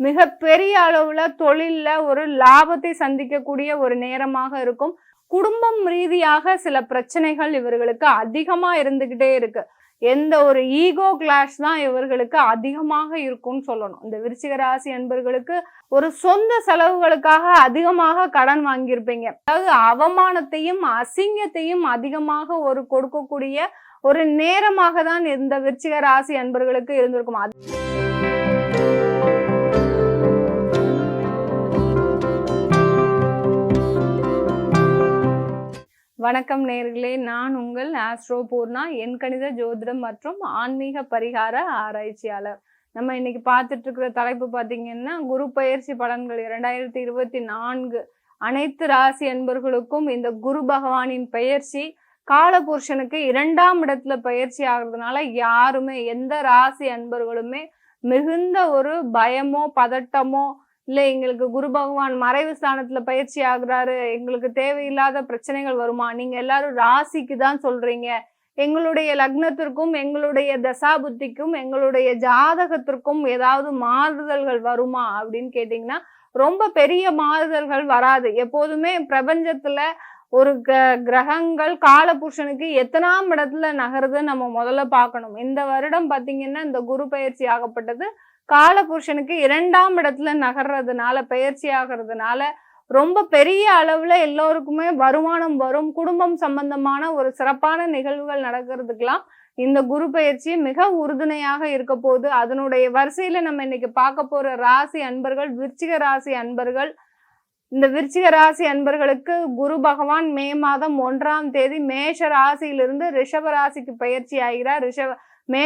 மிகப்பெரிய அளவுல தொழில்ல ஒரு லாபத்தை சந்திக்கக்கூடிய ஒரு நேரமாக இருக்கும். குடும்பம் ரீதியாக சில பிரச்சனைகள் இவர்களுக்கு அதிகமா இருந்துகிட்டே இருக்கு. எந்த ஒரு ஈகோ கிளாஷ் தான் இவர்களுக்கு அதிகமாக இருக்கும்னு சொல்லணும். இந்த விருச்சிக ராசி அன்பர்களுக்கு ஒரு சொந்த செலவுகளுக்காக அதிகமாக கடன் வாங்கியிருப்பீங்க. அதாவது அவமானத்தையும் அசிங்கத்தையும் அதிகமாக ஒரு கொடுக்கக்கூடிய ஒரு நேரமாக தான் இந்த விருச்சிக ராசி அன்பர்களுக்கு இருந்திருக்கும். அது வணக்கம் நேர்களே. நான் உங்கள் ஆஸ்ட்ரோ பூர்ணா என் கணித ஜோதிடம் மற்றும் ஆன்மீக பரிகார ஆராய்ச்சியாளர். நம்ம இன்னைக்கு பார்த்துட்டு இருக்கிற தலைப்பு பார்த்தீங்கன்னா குரு பயிற்சி பலன்கள் இரண்டாயிரத்தி இருபத்தி நான்கு. அனைத்து ராசி அன்பர்களுக்கும் இந்த குரு பகவானின் பயிற்சி காலபுருஷனுக்கு இரண்டாம் இடத்துல பயிற்சி ஆகுறதுனால யாருமே எந்த ராசி அன்பர்களுமே மிகுந்த ஒரு பயமோ பதட்டமோ இல்லை எங்களுக்கு குரு பகவான் மறைவு ஸ்தானத்தில் பயிற்சி ஆகுறாரு எங்களுக்கு தேவையில்லாத பிரச்சனைகள் வருமா? நீங்கள் எல்லாரும் ராசிக்கு தான் சொல்கிறீங்க எங்களுடைய லக்னத்திற்கும் எங்களுடைய தசா புத்திக்கும் எங்களுடைய ஜாதகத்திற்கும் ஏதாவது மாறுதல்கள் வருமா? அப்படின்னு கேட்டிங்கன்னா ரொம்ப பெரிய மாறுதல்கள் வராது. எப்போதுமே பிரபஞ்சத்தில் ஒரு க கிரகங்கள் காலபுருஷனுக்கு எத்தனாம் இடத்துல நகருது நம்ம முதல்ல பார்க்கணும். இந்த வருடம் பார்த்தீங்கன்னா இந்த குரு பயிற்சி ஆகப்பட்டது. காலபுருஷனுக்கு இரண்டாம் இடத்துல நகர்றதுனால பயிற்சி ஆகிறதுனால ரொம்ப பெரிய அளவில் எல்லோருக்குமே வருமானம் வரும். குடும்பம் சம்பந்தமான ஒரு சிறப்பான நிகழ்வுகள் நடக்கிறதுக்கெல்லாம் இந்த குரு பயிற்சி மிக உறுதுணையாக இருக்க போகுது. அதனுடைய வரிசையில் நம்ம இன்னைக்கு பார்க்க போகிற ராசி அன்பர்கள் விருச்சிக ராசி அன்பர்கள் இந்த விருச்சிக ராசி அன்பர்களுக்கு குரு பகவான் மே மாதம் ஒன்றாம் தேதி மேஷ ராசியிலிருந்து ரிஷப ராசிக்கு பயிற்சி ஆகிறார். ரிஷப மே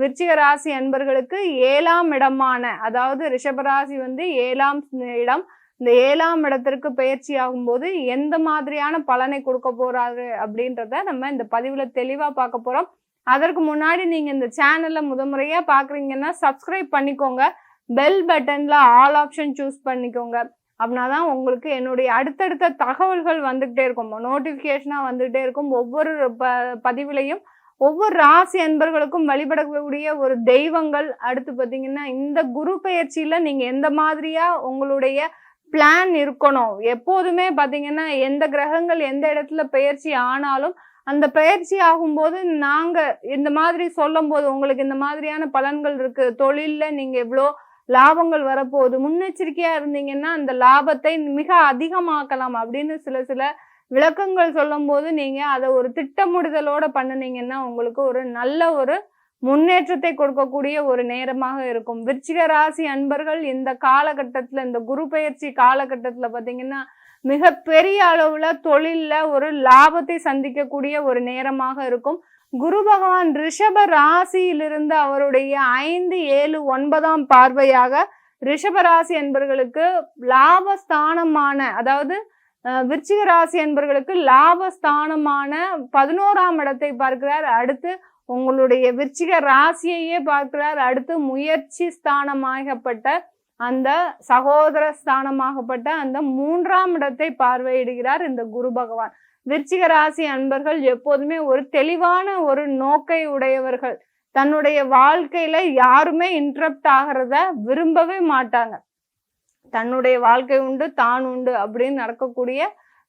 விருச்சிக ராசி அன்பர்களுக்கு ஏழாம் இடமான அதாவது ரிஷபராசி வந்து ஏழாம் இடம். இந்த ஏழாம் இடத்திற்கு பயிற்சி ஆகும்போது எந்த மாதிரியான பலனை கொடுக்க போறாரு அப்படின்றத நம்ம இந்த பதிவுல தெளிவா பார்க்க போறோம். அதற்கு முன்னாடி நீங்க இந்த சேனல்ல முதமுறையா பாக்குறீங்கன்னா சப்ஸ்கிரைப் பண்ணிக்கோங்க. பெல் பட்டன்ல ஆல் ஆப்ஷன் சூஸ் பண்ணிக்கோங்க. அப்படின்னா தான் உங்களுக்கு என்னுடைய அடுத்தடுத்த தகவல்கள் வந்துக்கிட்டே இருக்கும். நோட்டிஃபிகேஷனாக வந்துகிட்டே இருக்கும். ஒவ்வொரு ப பதிவுலையும் ஒவ்வொரு ராசி அன்பர்களுக்கும் வழிபடக்கூடிய ஒரு தெய்வங்கள். அடுத்து பார்த்தீங்கன்னா இந்த குரு பயிற்சியில் நீங்கள் எந்த மாதிரியாக உங்களுடைய பிளான் இருக்கணும்? எப்போதுமே பார்த்தீங்கன்னா எந்த கிரகங்கள் எந்த இடத்துல பயிற்சி ஆனாலும் அந்த பயிற்சி ஆகும்போது நாங்கள் இந்த மாதிரி சொல்லும் போது உங்களுக்கு இந்த மாதிரியான பலன்கள் இருக்குது தொழிலில் நீங்கள் எவ்வளோ லாபங்கள் வரப்போகுது. முன்னெச்சரிக்கையா இருந்தீங்கன்னா அந்த லாபத்தை மிக அதிகமாக்கலாம் அப்படின்னு சில சில விளக்கங்கள் சொல்லும்போது நீங்க அதை ஒரு திட்டமிடுதலோட பண்ணுனீங்கன்னா உங்களுக்கு ஒரு நல்ல ஒரு முன்னேற்றத்தை கொடுக்கக்கூடிய ஒரு நேரமாக இருக்கும். விருச்சிக ராசி அன்பர்கள் இந்த காலகட்டத்தில் இந்த குரு பயிற்சி காலகட்டத்துல மிக மிகப்பெரிய அளவில் தொழிலில் ஒரு லாபத்தை சந்திக்கக்கூடிய ஒரு நேரமாக இருக்கும். குரு பகவான் ரிஷப ராசியிலிருந்து அவருடைய ஐந்து ஏழு ஒன்பதாம் பார்வையாக ரிஷபராசி என்பர்களுக்கு லாபஸ்தானமான அதாவது விருச்சிக ராசி என்பர்களுக்கு லாபஸ்தானமான பதினோராம் இடத்தை பார்க்கிறார். அடுத்து உங்களுடைய விருச்சிக ராசியையே பார்க்கிறார். அடுத்து முயற்சி ஸ்தானமாகப்பட்ட அந்த சகோதர ஸ்தானமாகப்பட்ட அந்த மூன்றாம் இடத்தை பார்வையிடுகிறார் இந்த குரு பகவான். விருச்சிக ராசி அன்பர்கள் எப்போதுமே ஒரு தெளிவான ஒரு நோக்கை உடையவர்கள். தன்னுடைய வாழ்க்கையில யாருமே இன்ட்ரப்ட் ஆகிறத விரும்பவே மாட்டாங்க. தன்னுடைய வாழ்க்கை உண்டு தான் உண்டு அப்படின்னு நடக்கக்கூடிய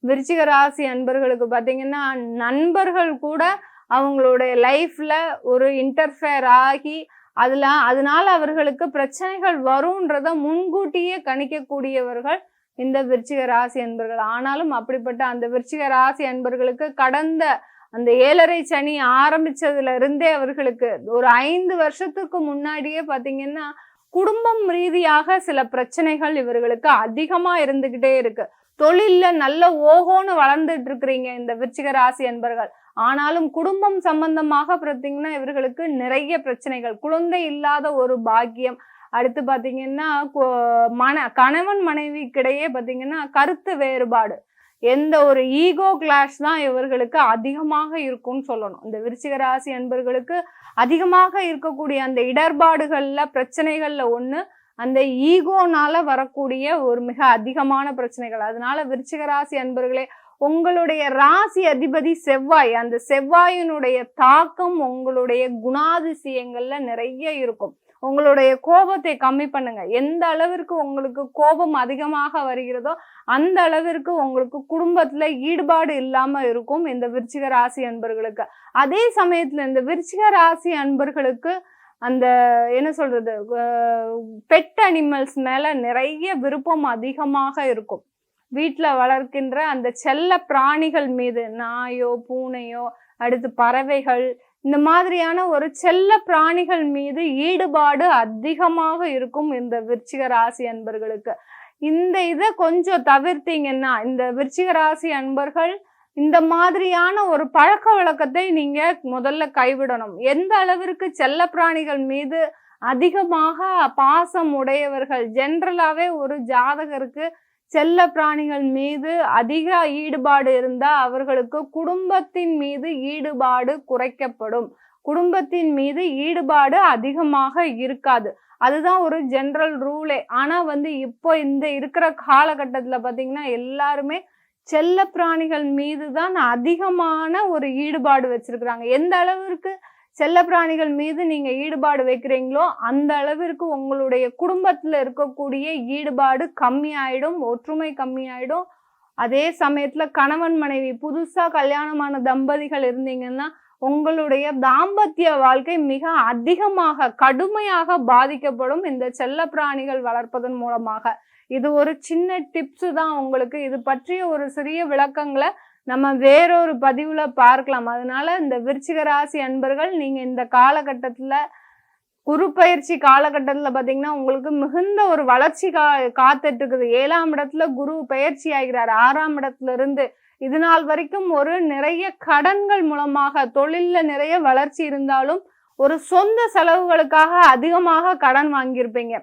விருச்சிக ராசி அன்பர்களுக்கு பார்த்தீங்கன்னா நண்பர்கள் கூட அவங்களுடைய லைஃப்ல ஒரு இன்டர்ஃபேர் ஆகி அதில் அதனால அவர்களுக்கு பிரச்சனைகள் வரும்ன்றத முன்கூட்டியே கணிக்கக்கூடியவர்கள் இந்த விருச்சிக ராசி அன்பர்கள். ஆனாலும் அப்படிப்பட்ட அந்த விருச்சிக ராசி அன்பர்களுக்கு கடந்த அந்த ஏழரை சனி ஆரம்பிச்சதுல இருந்தே அவர்களுக்கு ஒரு ஐந்து வருஷத்துக்கு முன்னாடியே பாத்தீங்கன்னா குடும்பம் ரீதியாக சில பிரச்சனைகள் இவர்களுக்கு அதிகமா இருந்துகிட்டே இருக்கு. தொழில்ல நல்ல ஓஹோன்னு வளர்ந்துட்டு இருக்கிறீங்க இந்த விருச்சிக ராசி அன்பர்கள். ஆனாலும் குடும்பம் சம்பந்தமாக பார்த்தீங்கன்னா இவர்களுக்கு நிறைய பிரச்சனைகள். குழந்தை இல்லாத ஒரு பாக்கியம் அடுத்து பார்த்தீங்கன்னா மன கணவன் மனைவிக்கிடையே பார்த்தீங்கன்னா கருத்து வேறுபாடு. எந்த ஒரு ஈகோ கிளாஷ் தான் இவர்களுக்கு அதிகமாக இருக்கும்னு சொல்லணும். இந்த விருச்சிக ராசி அன்பர்களுக்கு அதிகமாக இருக்கக்கூடிய அந்த இடர்பாடுகளில் பிரச்சனைகளில் ஒன்று அந்த ஈகோனால வரக்கூடிய ஒரு மிக அதிகமான பிரச்சனைகள். அதனால விருச்சிக ராசி அன்பர்களே உங்களுடைய ராசி அதிபதி செவ்வாய். அந்த செவ்வாயினுடைய தாக்கம் உங்களுடைய குணாதிசயங்கள்ல நிறைய இருக்கும். உங்களுடைய கோபத்தை கம்மி பண்ணுங்க. எந்த அளவிற்கு உங்களுக்கு கோபம் அதிகமாக வருகிறதோ அந்த அளவிற்கு உங்களுக்கு குடும்பத்துல ஈடுபாடு இல்லாம இருக்கும் இந்த விருச்சிக ராசி அன்பர்களுக்கு. அதே சமயத்துல இந்த விருச்சிக ராசி அன்பர்களுக்கு அந்த என்ன சொல்றது பெட் அனிமல்ஸ் மேல நிறைய விருப்பம் அதிகமாக இருக்கும். வீட்டில் வளர்க்கின்ற அந்த செல்ல பிராணிகள் மீது நாயோ பூனையோ அடுத்து பறவைகள் இந்த மாதிரியான ஒரு செல்ல பிராணிகள் மீது ஈடுபாடு அதிகமாக இருக்கும் இந்த விருச்சிக ராசி அன்பர்களுக்கு. இந்த இதை கொஞ்சம் தவிர்த்தீங்கன்னா இந்த விருச்சிக ராசி அன்பர்கள் இந்த மாதிரியான ஒரு பழக்க வழக்கத்தை நீங்க முதல்ல கைவிடணும். எந்த அளவிற்கு செல்ல பிராணிகள் மீது அதிகமாக பாசம் உடையவர்கள் ஜென்ரலாகவே ஒரு ஜாதகருக்கு செல்ல பிராணிகள் மீது அதிக ஈடுபாடு இருந்தால் அவர்களுக்கு குடும்பத்தின் மீது ஈடுபாடு குறைக்கப்படும். குடும்பத்தின் மீது ஈடுபாடு அதிகமாக இருக்காது. அதுதான் ஒரு ஜென்ரல் ரூலே ஆனால் வந்து இப்போ இந்த இருக்கிற காலகட்டத்தில் பார்த்தீங்கன்னா எல்லாருமே செல்ல பிராணிகள் மீது தான் அதிகமான ஒரு ஈடுபாடு வச்சிருக்கிறாங்க. எந்த அளவிற்கு செல்ல பிராணிகள் மீது நீங்க ஈடுபாடு வைக்கிறீங்களோ அந்த அளவிற்கு உங்களுடைய குடும்பத்துல இருக்கக்கூடிய ஈடுபாடு கம்மியாயிடும் ஒற்றுமை கம்மியாயிடும். அதே சமயத்துல கணவன் மனைவி புதுசா கல்யாணமான தம்பதிகள் இருந்தீங்கன்னா உங்களுடைய தாம்பத்திய வாழ்க்கை மிக அதிகமாக கடுமையாக பாதிக்கப்படும் இந்த செல்ல பிராணிகள் வளர்ப்பதன் மூலமாக. இது ஒரு சின்ன டிப்ஸ் தான் உங்களுக்கு. இது பற்றிய ஒரு சிறிய விளக்கங்களை நம்ம வேறொரு பதிவுல பார்க்கலாம். அதனால இந்த விருச்சிக ராசி அன்பர்கள் நீங்க இந்த காலகட்டத்துல குரு பயிற்சி காலகட்டத்துல உங்களுக்கு மிகுந்த ஒரு வளர்ச்சி கா காத்துட்டு இருக்குது ஏழாம் இடத்துல குரு பயிற்சி ஆகிறார். ஆறாம் இடத்துல இருந்து இது நாள் வரைக்கும் ஒரு நிறைய கடன்கள் மூலமாக தொழிலில் நிறைய வளர்ச்சி இருந்தாலும் ஒரு சொந்த செலவுகளுக்காக அதிகமாக கடன் வாங்கியிருப்பீங்க.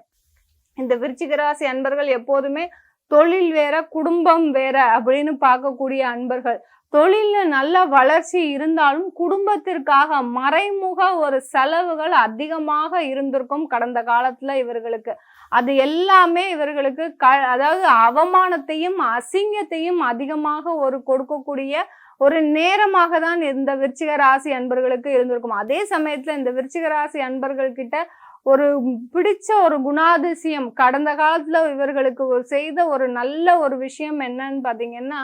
இந்த விருச்சிக ராசி அன்பர்கள் எப்போதுமே தொழில் வேற குடும்பம் வேற அப்படின்னு பார்க்கக்கூடிய அன்பர்கள். தொழில்ல நல்ல வளர்ச்சி இருந்தாலும் குடும்பத்திற்காக மறைமுக ஒரு செலவுகள் அதிகமாக இருந்திருக்கும் கடந்த காலத்துல இவர்களுக்கு. அது எல்லாமே இவர்களுக்கு க அதாவது அவமானத்தையும் அசிங்கத்தையும் அதிகமாக ஒரு கொடுக்கக்கூடிய ஒரு நேரமாக தான் இந்த விருச்சிக ராசி அன்பர்களுக்கு இருந்திருக்கும். அதே சமயத்துல இந்த விருச்சிக ராசி அன்பர்கள் கிட்ட ஒரு பிடிச்ச ஒரு குணாதிசயம். கடந்த காலத்தில் இவர்களுக்கு ஒரு செய்த ஒரு நல்ல ஒரு விஷயம் என்னன்னு பார்த்தீங்கன்னா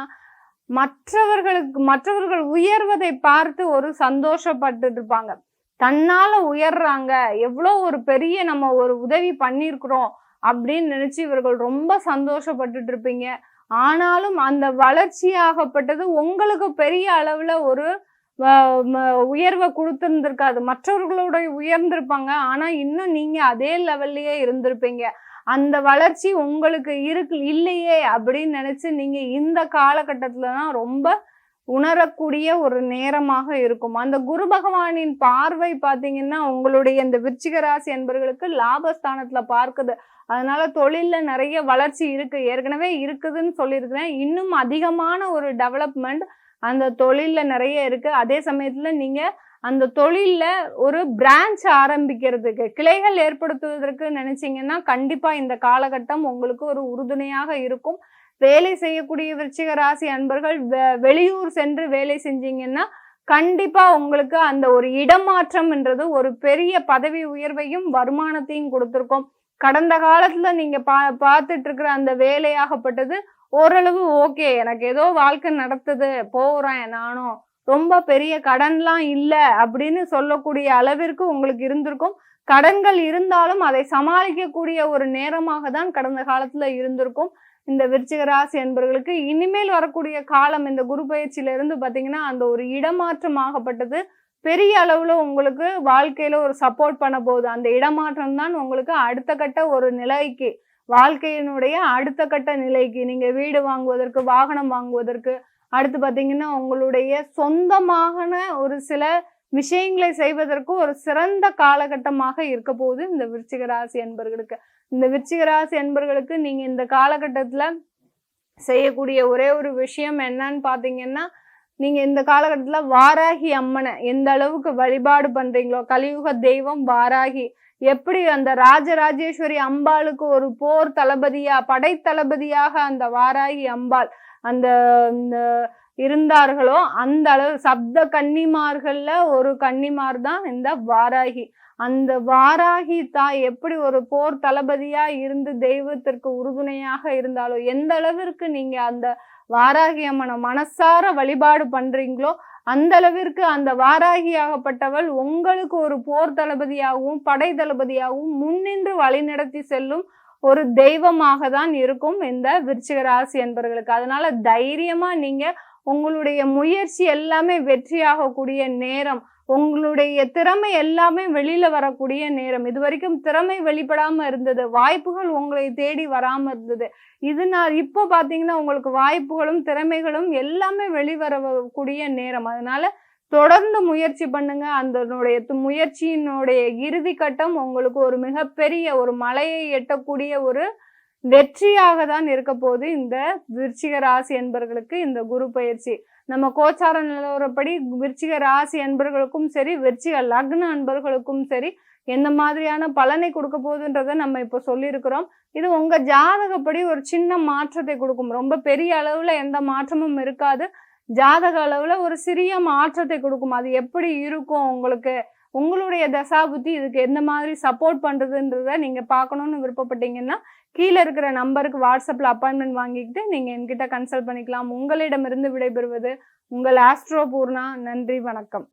மற்றவர்களுக்கு மற்றவர்கள் உயர்வதை பார்த்து ஒரு சந்தோஷப்பட்டு இருப்பாங்க. தன்னால உயர்றாங்க எவ்வளோ ஒரு பெரிய நம்ம ஒரு உதவி பண்ணியிருக்கிறோம் அப்படின்னு நினைச்சு இவர்கள் ரொம்ப சந்தோஷப்பட்டுட்டு இருப்பீங்க. ஆனாலும் அந்த வளர்ச்சியாகப்பட்டது உங்களுக்கு பெரிய அளவில் ஒரு உயர்வை கொடுத்துருந்துருக்காது. மற்றவர்களோட உயர்ந்திருப்பாங்க. ஆனா இன்னும் நீங்க அதே லெவல்லையே இருந்திருப்பீங்க. அந்த வளர்ச்சி உங்களுக்கு இருக்கு இல்லையே அப்படின்னு நினைச்சு நீங்க இந்த காலகட்டத்துல தான் ரொம்ப உணரக்கூடிய ஒரு நேரமாக இருக்கும். அந்த குரு பகவானின் பார்வை பார்த்தீங்கன்னா உங்களுடைய இந்த விருச்சிக ராசி என்பவர்களுக்கு லாபஸ்தானத்துல பார்க்குது. அதனால தொழில்ல நிறைய வளர்ச்சி இருக்கு. ஏற்கனவே இருக்குதுன்னு சொல்லியிருக்கிறேன். இன்னும் அதிகமான ஒரு டெவலப்மெண்ட் அந்த தொழிலில் நிறைய இருக்குது அதே சமயத்தில் நீங்கள் அந்த தொழிலில் ஒரு பிரான்ச் ஆரம்பிக்கிறதுக்கு கிளைகள் ஏற்படுத்துவதற்கு நினச்சிங்கன்னா கண்டிப்பாக இந்த காலகட்டம் உங்களுக்கு ஒரு உறுதுணையாக இருக்கும். வேலை செய்யக்கூடிய விருச்சிக ராசி அன்பர்கள் வெளியூர் சென்று வேலை செஞ்சீங்கன்னா கண்டிப்பாக உங்களுக்கு அந்த ஒரு இடமாற்றம்ன்றது ஒரு பெரிய பதவி உயர்வையும் வருமானத்தையும் கொடுத்துருக்கோம். கடந்த காலத்தில் நீங்கள் பா பார்த்துட்டு இருக்கிற அந்த வேலையாகப்பட்டது ஓரளவு ஓகே. எனக்கு ஏதோ வாழ்க்கை நடத்துது போறேன் நானும் ரொம்ப பெரிய கடன்லாம் இல்லை அப்படின்னு சொல்லக்கூடிய அளவிற்கு உங்களுக்கு இருந்திருக்கும். கடன்கள் இருந்தாலும் அதை சமாளிக்கக்கூடிய ஒரு நேரமாக தான் கடந்த காலத்துல இருந்திருக்கும். இந்த விருச்சிக ராசி என்பவர்களுக்கு இனிமேல் வரக்கூடிய காலம் இந்த குரு பயிற்சியில இருந்து பாத்தீங்கன்னா அந்த ஒரு இடமாற்றம் ஆகப்பட்டது. பெரிய அளவுல உங்களுக்கு வாழ்க்கையில ஒரு சப்போர்ட் பண்ண போகுது. அந்த இடமாற்றம் தான் உங்களுக்கு அடுத்த கட்ட ஒரு நிலைக்கு வாழ்க்கையினுடைய அடுத்த கட்ட நிலைக்கு நீங்கள் வீடு வாங்குவதற்கு வாகனம் வாங்குவதற்கு அடுத்து பார்த்தீங்கன்னா உங்களுடைய சொந்தமான ஒரு சில விஷயங்களை செய்வதற்கு ஒரு சிறந்த காலகட்டமாக இருக்க போகுது இந்த விருச்சிக ராசி என்பர்களுக்கு இந்த விருச்சிக ராசி என்பர்களுக்கு நீங்க இந்த காலகட்டத்துல செய்யக்கூடிய ஒரே ஒரு விஷயம் என்னன்னு பார்த்தீங்கன்னா நீங்கள் இந்த காலகட்டத்துல வாராகி அம்மனை எந்த அளவுக்கு வழிபாடு பண்றீங்களோ கலியுக தெய்வம் வாராகி எப்படி அந்த ராஜராஜேஸ்வரி அம்பாளுக்கு ஒரு போர் தளபதியா படை தளபதியாக அந்த வாராகி அம்பாள் அந்த இருந்தார்களோ அந்த அளவு சப்த கன்னிமார்கள்ல ஒரு கன்னிமார் தான் இந்த வாராகி. அந்த வாராகி தாய் எப்படி ஒரு போர் தளபதியா இருந்து தெய்வத்திற்கு உறுதுணையாக இருந்தாலோ எந்த அளவிற்கு நீங்க அந்த வாராகி அம்மனை மனசார வழிபாடு பண்றீங்களோ அந்த அளவிற்கு அந்த வாராகியாகப்பட்டவள் உங்களுக்கு ஒரு போர் தளபதியாகவும் படை தளபதியாகவும் முன்னின்று வழிநடத்தி செல்லும் ஒரு தெய்வமாக தான் இருக்கும் இந்த விருச்சிக ராசி என்பவர்களுக்கு அதனால தைரியமா நீங்க உங்களுடைய முயற்சி எல்லாமே வெற்றியாகக்கூடிய நேரம் உங்களுடைய திறமை எல்லாமே வெளியில வரக்கூடிய நேரம். இது வரைக்கும் திறமை வெளிப்படாம இருந்தது. வாய்ப்புகள் உங்களை தேடி வராம இருந்தது. இது நான் இப்போ பாத்தீங்கன்னா உங்களுக்கு வாய்ப்புகளும் திறமைகளும் எல்லாமே வெளிவரக்கூடிய நேரம். அதனால தொடர்ந்து முயற்சி பண்ணுங்க. அதனுடைய முயற்சியினுடைய இறுதி கட்டம் உங்களுக்கு ஒரு மிகப்பெரிய ஒரு மலையை எட்டக்கூடிய ஒரு வெற்றியாக தான் இருக்க போது இந்த விருச்சிக ராசி என்பர்களுக்கு இந்த குரு பயிற்சி. நம்ம கோச்சார நிலவரப்படி விருச்சிக ராசி என்பவர்களுக்கும் சரி விருச்சிக லக்ன அன்பர்களுக்கும் சரி எந்த மாதிரியான பலனை கொடுக்க போகுதுன்றதை நம்ம இப்போ சொல்லியிருக்கிறோம். இது உங்க ஜாதகப்படி ஒரு சின்ன மாற்றத்தை கொடுக்கும். ரொம்ப பெரிய அளவுல எந்த மாற்றமும் இருக்காது. ஜாதக அளவுல ஒரு சிறிய மாற்றத்தை கொடுக்கும். அது எப்படி இருக்கும் உங்களுக்கு? உங்களுடைய தசாபுத்தி இதுக்கு எந்த மாதிரி சப்போர்ட் பண்ணுறதுன்றத நீங்க பார்க்கணும்னு விருப்பப்பட்டீங்கன்னா கீழே இருக்கிற நம்பருக்கு வாட்ஸ்அப்பில் அப்பாயின்மெண்ட் வாங்கிக்கிட்டு நீங்க என்கிட்ட கன்சல்ட் பண்ணிக்கலாம். உங்களிடமிருந்து விடைபெறுவது உங்கள் ஆஸ்ட்ரோ பூர்ணா. நன்றி வணக்கம்.